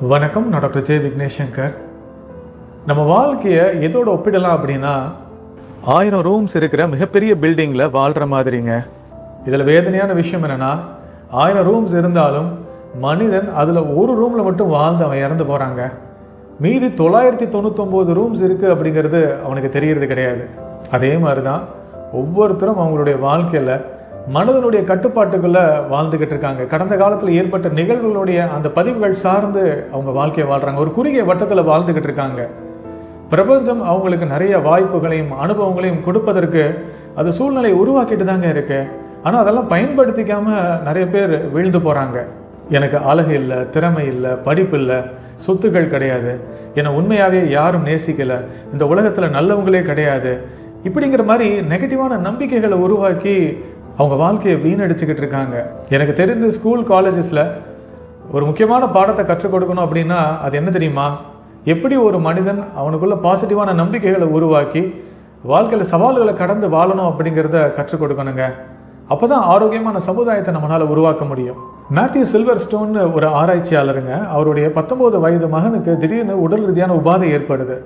வணக்கம் நான் doctor J Vignesh Shankar நம்ம வாழ்க்கையை எதோட ஒப்பிடலாம் அப்படின்னா ஆயிரம் ரூம்ஸ் இருக்கிற மிகப்பெரிய பில்டிங்கில் வாழ்கிற மாதிரிங்க. இதில் வேதனையான விஷயம் என்னென்னா ஆயிரம் ரூம்ஸ் இருந்தாலும் மனிதன் அதில் ஒரு ரூமில் மட்டும் வாழ்ந்து அவன் இறந்து போகிறாங்க மீதி தொள்ளாயிரத்தி தொண்ணூத்தொம்போது ரூம்ஸ் இருக்குது அப்படிங்கிறது அவனுக்கு தெரியறது கிடையாது. அதே மாதிரி தான் ஒவ்வொருத்தரும் அவங்களுடைய வாழ்க்கையில் மனதனுடைய கட்டுப்பாட்டுக்குள்ளே வாழ்ந்துக்கிட்டு இருக்காங்க. கடந்த காலத்தில் ஏற்பட்ட நிகழ்வுகளுடைய அந்த பதிவுகள் சார்ந்து அவங்க வாழ்க்கையை வாழ்கிறாங்க ஒரு குறுகிய வட்டத்தில் வாழ்ந்துக்கிட்டு இருக்காங்க. பிரபஞ்சம் அவங்களுக்கு நிறைய வாய்ப்புகளையும் அனுபவங்களையும் கொடுப்பதற்கு அது சூழ்நிலை உருவாக்கிட்டு தாங்க இருக்கு. ஆனால் அதெல்லாம் பயன்படுத்திக்காமல் நிறைய பேர் வீழ்ந்து போகிறாங்க எனக்கு அழகு இல்லை திறமை இல்லை படிப்பு இல்லை சொத்துக்கள் கிடையாது. என்னை உண்மையாகவே யாரும் நேசிக்கலை. இந்த உலகத்தில் நல்லவங்களே கிடையாது. இப்படிங்கிற மாதிரி நெகட்டிவான நம்பிக்கைகளை உருவாக்கி அவங்க வாழ்க்கையை வீணடிச்சுக்கிட்டு இருக்காங்க. எனக்கு தெரிந்து ஸ்கூல் காலேஜஸில் ஒரு முக்கியமான பாடத்தை கற்றுக் கொடுக்கணும் அப்படின்னா அது என்ன தெரியுமா? எப்படி ஒரு மனிதன் அவனுக்குள்ள பாசிட்டிவான நம்பிக்கைகளை உருவாக்கி வாழ்க்கையில் சவால்களை கடந்து வாழணும் அப்படிங்கிறத கற்றுக் கொடுக்கணுங்க. அப்போ தான் ஆரோக்கியமான சமுதாயத்தை நம்மளால் உருவாக்க முடியும். மேத்யூ சில்வர் ஸ்டோன் ஒரு ஆராய்ச்சியாளருங்க. அவருடைய பத்தொம்போது வயது மகனுக்கு திடீர்னு உடல் ரீதியான உபாதை ஏற்படுது.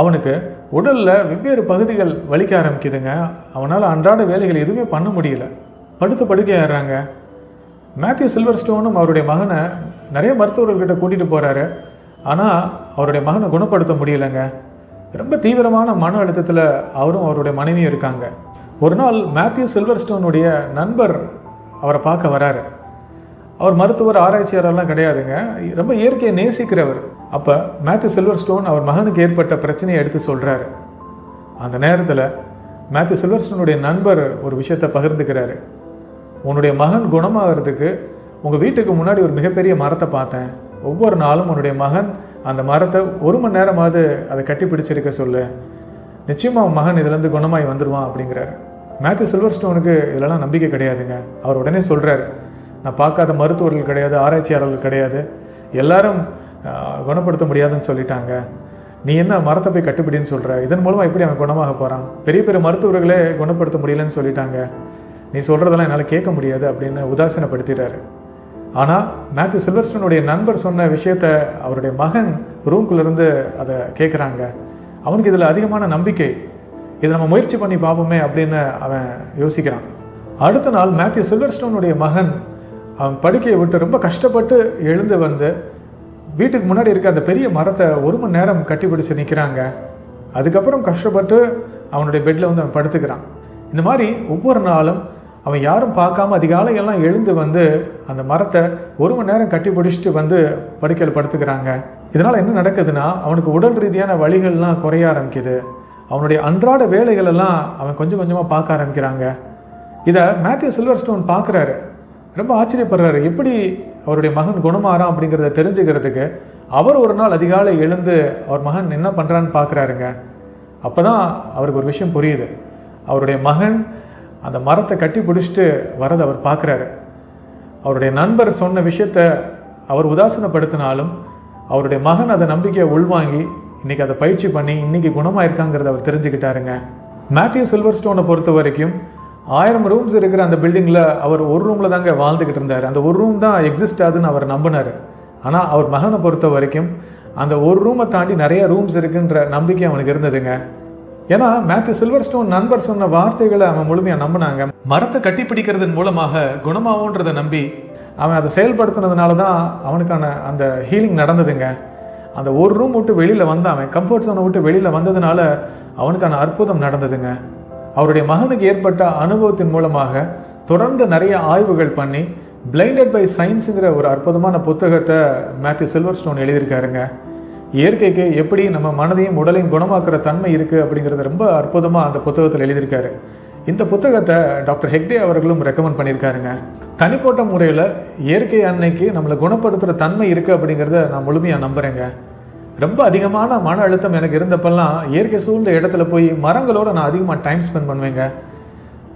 அவனுக்கு உடலில் வெவ்வேறு பகுதிகள் வலிக்க ஆரம்பிக்குதுங்க. அவனால் அன்றாட வேலைகள் எதுவுமே பண்ண முடியல. படுத்து படுக்கையாடுறாங்க மேத்யூ சில்வர் ஸ்டோனும் அவருடைய மகனை நிறைய மருத்துவர்கள்கிட்ட கூட்டிகிட்டு போகிறாரு ஆனால் அவருடைய மகனை குணப்படுத்த முடியலைங்க. ரொம்ப தீவிரமான மன அழுத்தத்தில் அவரும் அவருடைய மனைவியும் இருக்காங்க. ஒரு நாள் மேத்யூ சில்வர் ஸ்டோனுடைய நண்பர் அவரை பார்க்க வராரு. அவர் மருத்துவர் ஆராய்ச்சியாளர்லாம் கிடையாதுங்க. ரொம்ப இயற்கையை நேசிக்கிறவர். அப்போ மேத்யூ சில்வர் ஸ்டோன் அவர் மகனுக்கு ஏற்பட்ட பிரச்சனையை எடுத்து சொல்கிறாரு அந்த நேரத்தில் மேத்யூ சில்வர் ஸ்டோனுடைய நண்பர் ஒரு விஷயத்தை பகிர்ந்துக்கிறாரு. உன்னுடைய மகன் குணமாகிறதுக்கு உங்கள் வீட்டுக்கு முன்னாடி ஒரு மிகப்பெரிய மரத்தை பார்த்தேன். ஒவ்வொரு நாளும் உன்னுடைய மகன் அந்த மரத்தை ஒரு மணி நேரமாவது அதை கட்டி பிடிச்சிருக்க சொல்லு. நிச்சயமாக உன் மகன் இதுலேருந்து குணமாகி வந்துடுவான் அப்படிங்கிறாரு. மேத்யூ சில்வர் ஸ்டோனுக்கு இதெல்லாம் நம்பிக்கை கிடையாதுங்க. அவர் உடனே சொல்கிறாரு நான் பார்க்காத மருத்துவர்கள் கிடையாது ஆராய்ச்சியாளர்கள் கிடையாது. எல்லாரும் குணப்படுத்த முடியாதுன்னு சொல்லிட்டாங்க. நீ என்ன மரத்தை போய் கட்டுப்பிடின்னு சொல்கிற இதன் மூலமாக எப்படி அவன் குணமாக போகிறான் பெரிய பெரிய மருத்துவர்களே குணப்படுத்த முடியலன்னு சொல்லிட்டாங்க. நீ சொல்கிறதெல்லாம் என்னால் கேட்க முடியாது அப்படின்னு உதாசீனப்படுத்திடுறாரு ஆனால் மேத்யூ சில்வர்ஸ்டனுடைய நண்பர் சொன்ன விஷயத்த அவருடைய மகன் ரூம்குள்ளேருந்து அதை கேட்குறாங்க அவனுக்கு இதில் அதிகமான நம்பிக்கை. இதை நம்ம முயற்சி பண்ணி பார்ப்போமே அப்படின்னு அவன் யோசிக்கிறான். அடுத்த நாள் மேத்யூ சில்வர்ஸ்டோனுடைய மகன் அவன் படுக்கையை விட்டு ரொம்ப கஷ்டப்பட்டு எழுந்து வந்து வீட்டுக்கு முன்னாடி இருக்க அந்த பெரிய மரத்தை ஒரு மணி நேரம் கட்டி பிடிச்சி நிற்கிறாங்க அதுக்கப்புறம் கஷ்டப்பட்டு அவனுடைய பெட்டில் வந்து அவன் படுத்துக்கிறான். இந்த மாதிரி ஒவ்வொரு நாளும் அவன் யாரும் பார்க்காம அதிகாலையெல்லாம் எழுந்து வந்து அந்த மரத்தை ஒரு மணி நேரம் கட்டி பிடிச்சிட்டு வந்து படுக்கையில் படுத்துக்கிறாங்க. இதனால் என்ன நடக்குதுன்னா அவனுக்கு உடல் ரீதியான வழிகள்லாம் குறைய ஆரம்பிக்குது. அவனுடைய அன்றாட வேலைகளெல்லாம் அவன் கொஞ்சம் கொஞ்சமாக பார்க்க ஆரம்பிக்கிறாங்க. இதை மேத்யூ சில்வர் ஸ்டோன் பார்க்குறாரு. ரொம்ப ஆச்சரியப்படுறாரு. எப்படி அவருடைய மகன் குணமாறான் அப்படிங்கிறத தெரிஞ்சுக்கிறதுக்கு அவர் ஒரு நாள் அதிகாலை எழுந்து அவர் மகன் என்ன பண்ணுறான்னு பார்க்குறாருங்க அப்போ தான் அவருக்கு ஒரு விஷயம் புரியுது. அவருடைய மகன் அந்த மரத்தை கட்டி பிடிச்சிட்டு வரதை அவர் பார்க்குறாரு அவருடைய நண்பர் சொன்ன விஷயத்த அவர் உதாசீனப்படுத்தினாலும் அவருடைய மகன் அதை நம்பிக்கையை உள்வாங்கி இன்னைக்கு அதை பயிற்சி பண்ணி இன்றைக்கி குணமாக இருக்காங்கிறத அவர் தெரிஞ்சுக்கிட்டாருங்க. மேத்யூ சில்வர் ஸ்டோனை பொறுத்த வரைக்கும் ஆயிரம் ரூம்ஸ் இருக்கிற அந்த பில்டிங்கில் அவர் ஒரு ரூமில் தாங்க வாழ்ந்துக்கிட்டு இருந்தார். அந்த ஒரு ரூம் தான் எக்ஸிஸ்ட் ஆகுதுன்னு அவர் நம்பினார். ஆனால் அவர் மகனை பொறுத்த வரைக்கும் அந்த ஒரு ரூமை தாண்டி நிறைய ரூம்ஸ் இருக்குன்ற நம்பிக்கை அவனுக்கு இருந்ததுங்க. ஏன்னா மேத்யூ சில்வர் ஸ்டோன் நண்பர் சொன்ன வார்த்தைகளை அவன் முழுமையாக நம்பினாங்க. மரத்தை கட்டி பிடிக்கிறதன் மூலமாக குணமாகுன்றதை நம்பி அவன் அதை செயல்படுத்தினதுனால தான் அவனுக்கான அந்த ஹீலிங் நடந்ததுங்க. அந்த ஒரு ரூம் விட்டு வெளியில் வந்த அவன். கம்ஃபர்ட் ஜோனை விட்டு வெளியில் வந்ததுனால அவனுக்கான அற்புதம் நடந்ததுங்க. அவருடைய மகனுக்கு ஏற்பட்ட அனுபவத்தின் மூலமாக தொடர்ந்து நிறைய ஆய்வுகள் பண்ணி பிளைண்டட் பை சயின்ஸுங்கிற ஒரு அற்புதமான புத்தகத்தை மேத்யூ சில்வர் ஸ்டோன் எழுதியிருக்காருங்க. இயற்கைக்கு எப்படி நம்ம மனதையும் உடலையும் குணமாக்குற தன்மை இருக்குது அப்படிங்கிறத ரொம்ப அற்புதமாக அந்த புத்தகத்தில் எழுதியிருக்காரு. இந்த புத்தகத்தை டாக்டர் ஹெக்டே அவர்களும் ரெக்கமெண்ட் பண்ணியிருக்காருங்க. தனிப்பட்ட முறையில் இயற்கை அன்னைக்கு நம்மளை குணப்படுத்துகிற தன்மை இருக்குது அப்படிங்கிறத நான் முழுமையாக நம்புகிறேங்க ரொம்ப அதிகமான மன அழுத்தம் எனக்கு இருந்தப்பெல்லாம் இயற்கை சூழ்ந்த இடத்துல போய் மரங்களோடு நான் அதிகமாக டைம் ஸ்பெண்ட் பண்ணுவேங்க.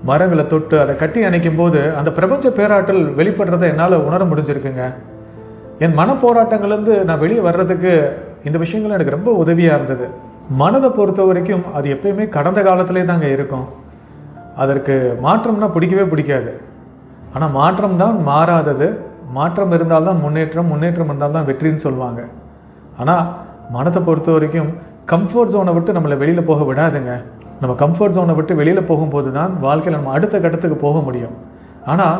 மரங்களை தொட்டு அதை கட்டி அணைக்கும் போது அந்த பிரபஞ்ச பேராற்றல் வெளிப்படுறதை என்னால் உணர முடிஞ்சிருக்குங்க. என் மன போராட்டங்கள்லேருந்து நான் வெளியே வர்றதுக்கு இந்த விஷயங்கள் எனக்கு ரொம்ப உதவியாக இருந்தது. மனதை பொறுத்த வரைக்கும் அது எப்பயுமே கடந்த காலத்திலே தாங்க இருக்கும். அதற்கு மாற்றம்னா பிடிக்கவே பிடிக்காது. ஆனால் மாற்றம் தான் மாறாதது. மாற்றம் இருந்தால்தான் முன்னேற்றம் முன்னேற்றம் இருந்தால்தான் வெற்றின்னு சொல்லுவாங்க. ஆனால் மனத்தை பொறுத்த வரைக்கும் கம்ஃபர்ட் ஜோனை விட்டு நம்மளை வெளியில் போக விடாதுங்க. நம்ம கம்ஃபர்ட் ஜோனை விட்டு வெளியில் போகும்போது தான் வாழ்க்கையில் நம்ம அடுத்த கட்டத்துக்கு போக முடியும். ஆனால்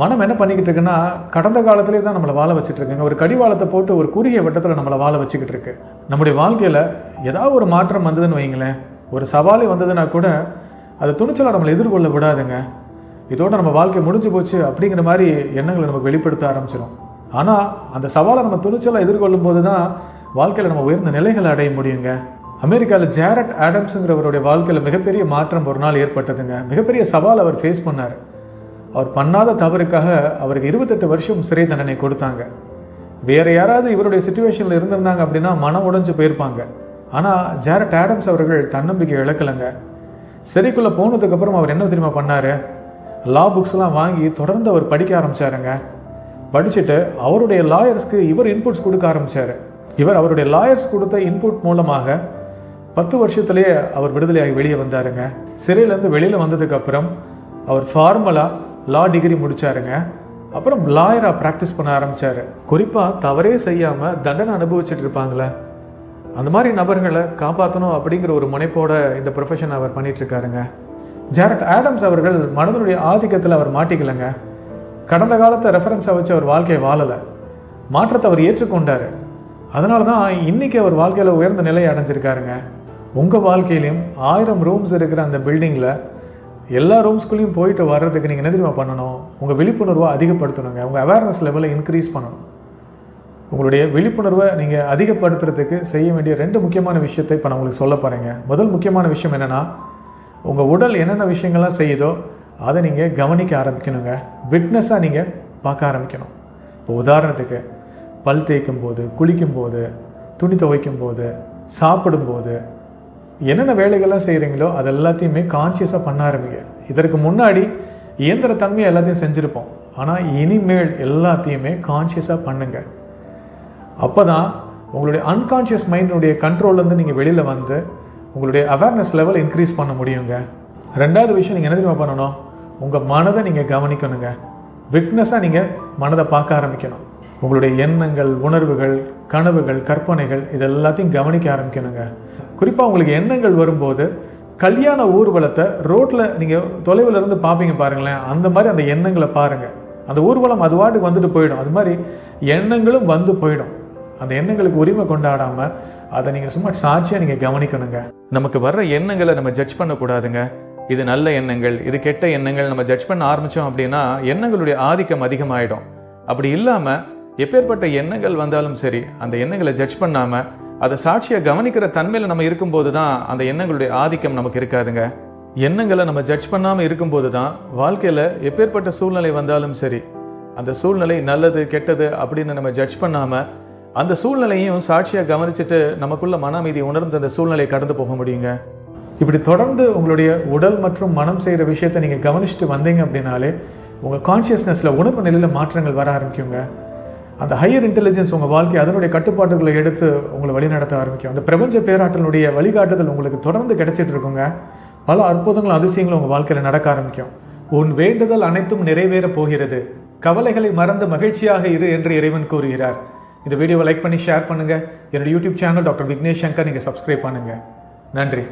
மனம் என்ன பண்ணிக்கிட்டு இருக்குன்னா கடந்த காலத்திலே தான் நம்மளை வாழ வச்சுட்டு இருக்குங்க. ஒரு கடிவாளத்தை போட்டு ஒரு குறுகிய வட்டத்தில் நம்மளை வாழ வச்சுக்கிட்டு இருக்கு. நம்முடைய வாழ்க்கையில் ஏதாவது ஒரு மாற்றம் வந்ததுன்னு வைங்களேன். ஒரு சவாலே வந்ததுன்னா கூட அது துணிச்சலாக நம்மளை எதிர்கொள்ள விடாதுங்க. இதோட நம்ம வாழ்க்கை முடிஞ்சு போச்சு அப்படிங்கிற மாதிரி எண்ணங்களை நமக்கு வெளிப்படுத்த ஆரம்பிச்சிடும் ஆனால் அந்த சவாலை நம்ம துணிச்சலாக எதிர்கொள்ளும் போது தான் வாழ்க்கையில் நம்ம உயர்ந்த நிலைகளை அடைய முடியுங்க. அமெரிக்காவில் ஜேரட் ஆடம்ஸுங்கிறவருடைய வாழ்க்கையில் மிகப்பெரிய மாற்றம் ஒரு நாள் ஏற்பட்டதுங்க. மிகப்பெரிய சவால் அவர் ஃபேஸ் பண்ணார். அவர் பண்ணாத தவறுக்காக அவருக்கு இருபத்தெட்டு வருஷம் சிறை தண்டனை கொடுத்தாங்க. வேற யாராவது இவருடைய சுச்சுவேஷனில் இருந்திருந்தாங்க அப்படின்னா மனம் உடைஞ்சு போயிருப்பாங்க. ஆனால் ஜேரட் ஆடம்ஸ் அவர்கள் தன்னம்பிக்கை இழக்கலைங்க. சிறைக்குள்ளே போனதுக்கப்புறம் அவர் என்ன தெரியுமா பண்ணார்? லா புக்ஸ்லாம் வாங்கி தொடர்ந்து அவர் படிக்க ஆரம்பிச்சாருங்க. படிச்சுட்டு அவருடைய லாயர்ஸ்க்கு இவர் இன்புட்ஸ் கொடுக்க ஆரம்பிச்சார். இவர் அவருடைய லாயர்ஸ் கொடுத்த இன்புட் மூலமாக பத்து வருஷத்துலேயே அவர் விடுதலையாகி வெளியே வந்தாருங்க. சிறையிலேருந்து வெளியில் வந்ததுக்கப்புறம் அவர் ஃபார்மலாக லா டிகிரி முடிச்சாருங்க. அப்புறம் லாயராக ப்ராக்டிஸ் பண்ண ஆரம்பிச்சாரு. குறிப்பாக தவறே செய்யாமல் தண்டனை அனுபவிச்சுட்டு இருப்பாங்களே. அந்த மாதிரி நபர்களை காப்பாற்றணும் அப்படிங்கிற ஒரு முனைப்போட இந்த ப்ரொஃபஷன் அவர் பண்ணிகிட்ருக்காருங்க ஜாரட் ஆடம்ஸ் அவர்கள் மனதனுடைய ஆதிக்கத்தில் அவர் மாட்டிக்கலைங்க. கடந்த காலத்தை ரெஃபரன்ஸாக வச்சு அவர் வாழ்க்கையை வாழலை. மாற்றத்தை அவர் ஏற்றுக்கொண்டார். அதனால தான் இன்னைக்கு அவர் வாழ்க்கையில் உயர்ந்த நிலையை அடைஞ்சிருக்காருங்க. உங்கள் வாழ்க்கையிலையும் ஆயிரம் ரூம்ஸ் இருக்கிற அந்த பில்டிங்கில் எல்லா ரூம்ஸ்குள்ளேயும் போயிட்டு வர்றதுக்கு நீங்கள் என்ன தெரியுமா பண்ணணும்? உங்கள் விழிப்புணர்வை அதிகப்படுத்தணுங்க. உங்கள் அவேர்னஸ் லெவலை இன்க்ரீஸ் பண்ணணும். உங்களுடைய விழிப்புணர்வை நீங்கள் அதிகப்படுத்துறதுக்கு செய்ய வேண்டிய ரெண்டு முக்கியமான விஷயத்தை இப்போ நான் உங்களுக்கு சொல்ல போகிறேங்க முதல் முக்கியமான விஷயம் என்னென்னா உங்கள் உடல் என்னென்ன விஷயங்கள்லாம் செய்யுதோ அதை நீங்கள் கவனிக்க ஆரம்பிக்கணுங்க. விட்னஸாக நீங்கள் பார்க்க ஆரம்பிக்கணும். இப்போ உதாரணத்துக்கு பல் தேய்க்கும் போது குளிக்கும் போது துணி துவைக்கும் போது சாப்பிடும்போது என்னென்ன வேலைகள்லாம் செய்கிறீங்களோ அது எல்லாத்தையுமே கான்சியஸாக பண்ண ஆரம்பிங்க. இதற்கு முன்னாடி இயந்திர தன்மையை எல்லாத்தையும் செஞ்சுருப்போம். ஆனால் இனிமேல் எல்லாத்தையுமே கான்சியஸாக பண்ணுங்கள் அப்போ தான் உங்களுடைய அன்கான்ஷியஸ் மைண்டினுடைய கண்ட்ரோல்லேருந்து நீங்கள் வெளியில் வந்து உங்களுடைய அவேர்னஸ் லெவல் இன்க்ரீஸ் பண்ண முடியுங்க. ரெண்டாவது விஷயம் நீங்கள் என்ன தெரியுமா பண்ணணும்? உங்கள் மனதை நீங்கள் கவனிக்கணுங்க. விட்னஸாக நீங்கள் மனதை பார்க்க ஆரம்பிக்கணும். உங்களுடைய எண்ணங்கள் உணர்வுகள் கனவுகள் கற்பனைகள் இது எல்லாத்தையும் கவனிக்க ஆரம்பிக்கணுங்க. குறிப்பாக உங்களுக்கு எண்ணங்கள் வரும்போது கல்யாண ஊர்வலத்தை ரோட்டில் நீங்கள் தொலைவில் இருந்து பார்ப்பீங்க பாருங்களேன். அந்த மாதிரி அந்த எண்ணங்களை பாருங்கள் அந்த ஊர்வலம் அது வாட்டுக்கு வந்துட்டு போயிடும். அது மாதிரி எண்ணங்களும் வந்து போயிடும். அந்த எண்ணங்களுக்கு உரிமை கொண்டாடாமல் அதை நீங்கள் சும்மா சாட்சியாக நீங்கள் கவனிக்கணுங்க. நமக்கு வர்ற எண்ணங்களை நம்ம ஜட்ஜ் பண்ணக்கூடாதுங்க. இது நல்ல எண்ணங்கள் இது கெட்ட எண்ணங்கள் நம்ம ஜட்ஜ் பண்ண ஆரம்பித்தோம் அப்படின்னா எண்ணங்களுடைய ஆதிக்கம் அதிகமாகிடும் அப்படி இல்லாமல் எப்பேற்பட்ட எண்ணங்கள் வந்தாலும் சரி அந்த எண்ணங்களை ஜட்ஜ் பண்ணாமல் அதை சாட்சியாக கவனிக்கிற தன்மையில் நம்ம இருக்கும்போது தான் அந்த எண்ணங்களுடைய ஆதிக்கம் நமக்கு இருக்காதுங்க. எண்ணங்களை நம்ம ஜட்ஜ் பண்ணாமல் இருக்கும்போது தான் வாழ்க்கையில் எப்பேற்பட்ட சூழ்நிலை வந்தாலும் சரி அந்த சூழ்நிலை நல்லது கெட்டது அப்படின்னு நம்ம ஜட்ஜ் பண்ணாமல் அந்த சூழ்நிலையும் சாட்சியாக கவனிச்சுட்டு நமக்குள்ள மன அமைதி உணர்ந்து அந்த சூழ்நிலையை கடந்து போக முடியுங்க. இப்படி தொடர்ந்து உங்களுடைய உடல் மற்றும் மனம் செய்கிற விஷயத்தை நீங்கள் கவனிச்சுட்டு வந்தீங்க அப்படின்னாலே உங்கள் கான்ஷியஸ்னஸில் உணர்வு நிலையில் மாற்றங்கள் வர ஆரம்பிக்குங்க. அந்த ஹையர் இன்டெலிஜென்ஸ் உங்கள் வாழ்க்கை அதனுடைய கட்டுப்பாடுகளை எடுத்து உங்களை வழிநடத்த ஆரம்பிக்கும். அந்த பிரபஞ்ச பேராற்றலுடைய வழிகாட்டுதல் உங்களுக்கு தொடர்ந்து கிடைச்சிட்டு இருக்குங்க. பல அற்புதங்களும் அதிசயங்களும் உங்கள் வாழ்க்கையில் நடக்க ஆரம்பிக்கும். உன் வேண்டுதல் அனைத்தும் நிறைவேறப் போகிறது. கவலைகளை மறந்து மகிழ்ச்சியாக இரு என்று இறைவன் கூறுகிறார். இந்த வீடியோவை லைக் பண்ணி ஷேர் பண்ணுங்கள் என்னோட YouTube channel doctor Vignesh Shankar நீங்கள் சப்ஸ்கிரைப் பண்ணுங்கள் நன்றி.